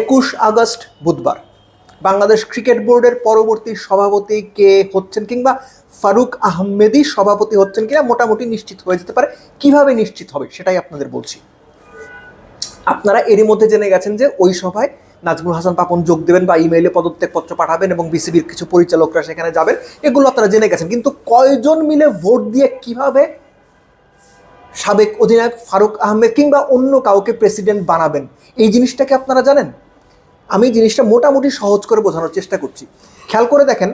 একুশ আগস্ট বুধবার। বাংলাদেশ ক্রিকেট বোর্ডের পরবর্তী সভাপতি কে হচ্ছেন কিংবা ফারুক আহমেদই সভাপতি হচ্ছেন কিনা মোটামুটি নিশ্চিত হয়ে যেতে পারে। কীভাবে নিশ্চিত হবে সেটাই আপনাদের বলছি। আপনারা এরই মধ্যে জেনে গেছেন যে ওই সভায় নাজমুল হাসান পাপন যোগ দেবেন বা ইমেইলে পদত্যাগপত্র পাঠাবেন এবং বিসিবির কিছু পরিচালকরা সেখানে যাবেন, এগুলো আপনারা জেনে গেছেন। কিন্তু কয়জন মিলে ভোট দিয়ে কীভাবে সাবেক অধিনায়ক ফারুক আহমেদ কিংবা অন্য কাউকে প্রেসিডেন্ট বানাবেন, এই জিনিসটাকে আপনারা জানেন? আমি জিনিসটা মোটামুটি সহজ করে বোঝানোর চেষ্টা করছি। খেয়াল করে দেখেন,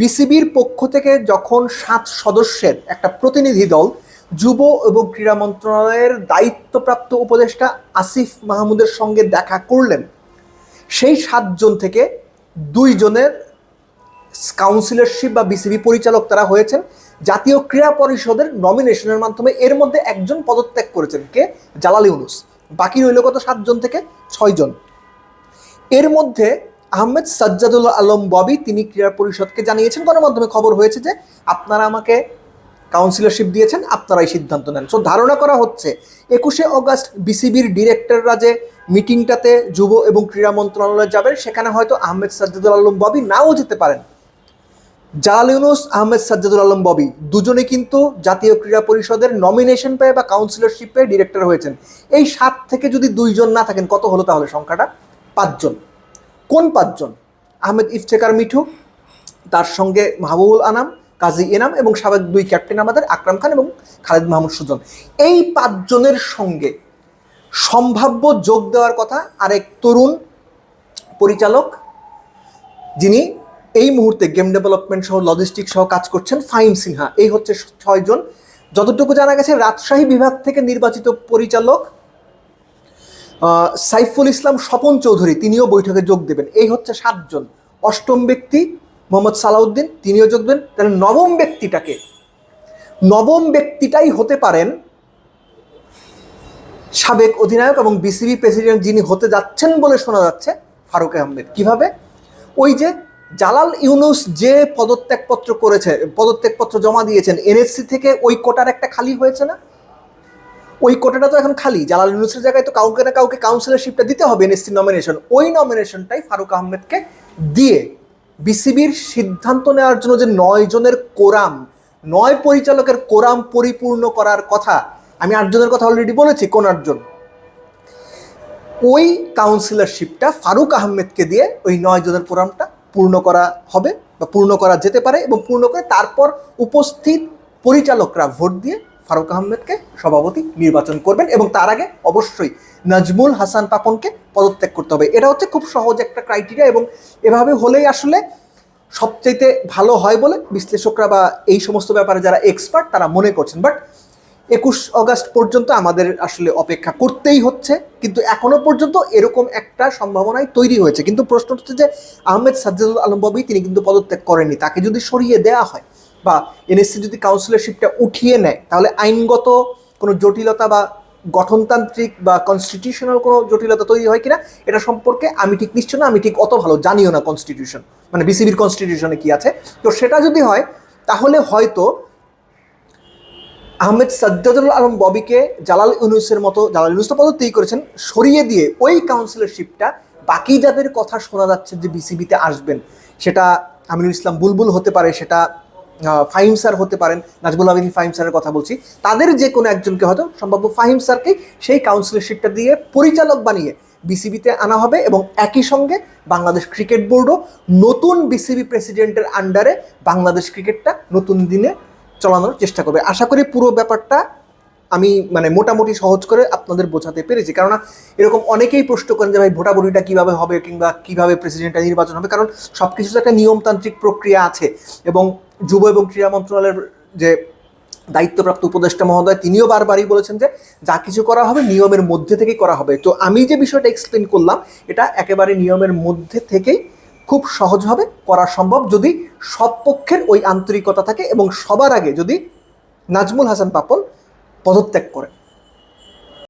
বিসিবির পক্ষ থেকে যখন সাত সদস্যের একটা প্রতিনিধি দল, যুব এবং ক্রীড়া মন্ত্রণালয়ের দায়িত্বপ্রাপ্ত উপদেষ্টা আসিফ মাহমুদের সঙ্গে দেখা করলেন, সেই সাতজন থেকে দুইজনের কাউন্সিলরশিপ বা বিসিবি পরিচালক তারা হয়েছেন। জাতীয় ক্রীড়া পরিষদের নমিনেশনের মাধ্যমে এর মধ্যে একজন পদত্যাগ করেছেন কে? জালাল ইউনুস। বাকি রইল কত সাতজন থেকে? ছয়জন। এর মধ্যে আহমেদ সাজ্জাদুল আলম ববি তিনি ক্রীড়া পরিষদকে জানিয়েছেন। গণমাধ্যমে খবর হয়েছে যে আপনারা আমাকে কাউন্সিলরশিপ দিয়েছেন, আপনারাই সিদ্ধান্ত নেন। সো ধারণা করা হচ্ছে একুশে অগাস্ট বিসিবির ডিরেক্টররা যে মিটিংটাতে যুব এবং ক্রীড়া মন্ত্রণালয়ে যাবেন, সেখানে হয়তো আহমেদ সাজ্জাদুল আলম ববি নাও যেতে পারেন। জালাল ইউনুস, আহমেদ সাজ্জাদুল আলম ববি দুজনে কিন্তু জাতীয় ক্রীড়া পরিষদের নমিনেশন পেয়ে বা কাউন্সিলরশিপ পেয়ে ডিরেক্টর হয়েছেন। এই সাত থেকে যদি দুইজন না থাকেন, কত হলো তাহলে সংখ্যাটা? পাঁচজন। কোন পাঁচজন? আহমেদ ইফতেকার মিঠু, তার সঙ্গে মাহবুবুল আনাম, কাজী এনাম এবং সাবেক দুই ক্যাপ্টেন আমাদের আকরাম খান এবং খালেদ মাহমুদ সুজন। এই পাঁচজনের সঙ্গে সম্ভাব্য যোগ দেওয়ার কথা আরেক তরুণ পরিচালক, যিনি এই মুহূর্তে গেম ডেভেলপমেন্ট সহ লজিস্টিক সহ কাজ করছেন ফাইম সিনহা। এই হচ্ছে ছয়জন। যতটুকু জানা গেছে, রাজশাহী বিভাগ থেকে নির্বাচিত পরিচালক সাইফুল ইসলাম স্বপন চৌধুরী, তিনিও বৈঠকে যোগ দেবেন। এই হচ্ছে সাতজন। অষ্টম ব্যক্তি মোহাম্মদ সালাউদ্দিন, তিনিও যোগ দেবেন তাহলে নবম ব্যক্তিটাকে, নবম ব্যক্তিটাই হতে পারেন সাবেক অধিনায়ক এবং বিসিবি প্রেসিডেন্ট যিনি হতে যাচ্ছেন বলে শোনা যাচ্ছে, ফারুক আহমেদ। কীভাবে? ওই যে জালাল ইউনুস যে পদত্যাগপত্র করেছে, পদত্যাগপত্র জমা দিয়েছেন, এনএসসি থেকে ওই কোটার একটা খালি হয়েছে না? ওই কোটাটা তো এখন খালি। জালাল ইউনুসের জায়গায় তো কাউকে না কাউকে কাউন্সিলরশিপটা দিতে হবে এনএসসি নমিনেশন ওই নমিনেশনটাই ফারুক আহমেদকে দিয়ে বিসিবির সিদ্ধান্ত নেওয়ার জন্য যে নয় জনের কোরাম, নয় পরিচালকের কোরাম পরিপূর্ণ করার কথা, আমি আটজনের কথা অলরেডি বলেছি, কোন আটজন ওই কাউন্সিলরশিপটা ফারুক আহমেদকে দিয়ে ওই নয় জনের কোরামটা পূর্ণ করা হবে বা পূর্ণ করা যেতে পারে এবং পূর্ণ করে তারপর উপস্থিত পরিচালকরা ভোট দিয়ে ফারুক আহমেদকে সভাপতি নির্বাচন করবেন এবং তার আগে অবশ্যই নাজমুল হাসান পাপনকে পদত্যাগ করতে হবে। এটা হচ্ছে খুব সহজ একটা ক্রাইটেরিয়া এবং এভাবে হলেই আসলে সবচাইতে ভালো হয় বলে বিশ্লেষকরা বা এই সমস্ত ব্যাপারে যারা এক্সপার্ট তারা মনে করছেন। বাট একুশ অগাস্ট পর্যন্ত আমাদের আসলে অপেক্ষা করতেই হচ্ছে, কিন্তু এখনও পর্যন্ত এরকম একটা সম্ভাবনাই তৈরি হয়েছে। কিন্তু প্রশ্ন হচ্ছে যে আহমেদ সাজ্জাদুল আলম তিনি কিন্তু পদত্যাগ করেননি, তাকে যদি সরিয়ে দেওয়া হয় বা এনএসসি যদি কাউন্সিলরশিপটা উঠিয়ে নেয়, তাহলে আইনগত কোনো জটিলতা বা গঠনতান্ত্রিক বা কনস্টিটিউশনাল কোনো জটিলতা তৈরি হয় কিনা, এটা সম্পর্কে আমি ঠিক নিশ্চয় না, আমি ঠিক অত ভালো জানিও না কনস্টিটিউশন মানে বিসিবির কনস্টিটিউশনে কি আছে। তো সেটা যদি হয়, তাহলে হয়তো আহমেদ সাজ্জাদুল আলম ববিকে জালাল ইউনুসের মতো, জালাল ইউনুস তো পদত্যাগ করেছেন, সরিয়ে দিয়ে ওই কাউন্সিলরশিপটা বাকি যাদের কথা শোনা যাচ্ছে যে বিসিবিতে আসবেন, সেটা আমিনুল ইসলাম বুলবুল হতে পারে, সেটা ফাহিম স্যার হতে পারেন নাজবুল আবিদিন ফাহিম স্যারের কথা বলছি, তাদের যে কোনো একজনকে হয়তো সম্ভাব্য ফাহিম স্যারকে সেই কাউন্সিলরশিপটা দিয়ে পরিচালক বানিয়ে বিসিবিতে আনা হবে এবং একই সঙ্গে বাংলাদেশ ক্রিকেট বোর্ডও নতুন বিসিবি প্রেসিডেন্টের আন্ডারে বাংলাদেশ ক্রিকেটটা নতুন দিনে চালানোর চেষ্টা করবে। আশা করি পুরো ব্যাপারটা আমি মানে মোটামুটি সহজ করে আপনাদের বোঝাতে পেরেছি। কেননা এরকম অনেকেই প্রশ্ন করেন যে ভাই, ভোটাভুটিটা কীভাবে হবে কিংবা কীভাবে প্রেসিডেন্টটা নির্বাচন হবে? কারণ সব কিছু একটা নিয়মতান্ত্রিক প্রক্রিয়া আছে এবং যুব এবং ক্রীড়া মন্ত্রণালয়ের যে দায়িত্বপ্রাপ্ত উপদেষ্টা মহোদয়, তিনিও বারবারই বলেছেন যে যা কিছু করা হবে নিয়মের মধ্যে থেকেই করা হবে। তো আমি যে বিষয়টা এক্সপ্লেন করলাম, এটা একেবারে নিয়মের মধ্যে থেকেই খুব সহজভাবে করা সম্ভব যদি সব পক্ষের ওই আন্তরিকতা থাকে এবং সবার আগে যদি নাজমুল হাসান পাপন পদত্যাগ করেন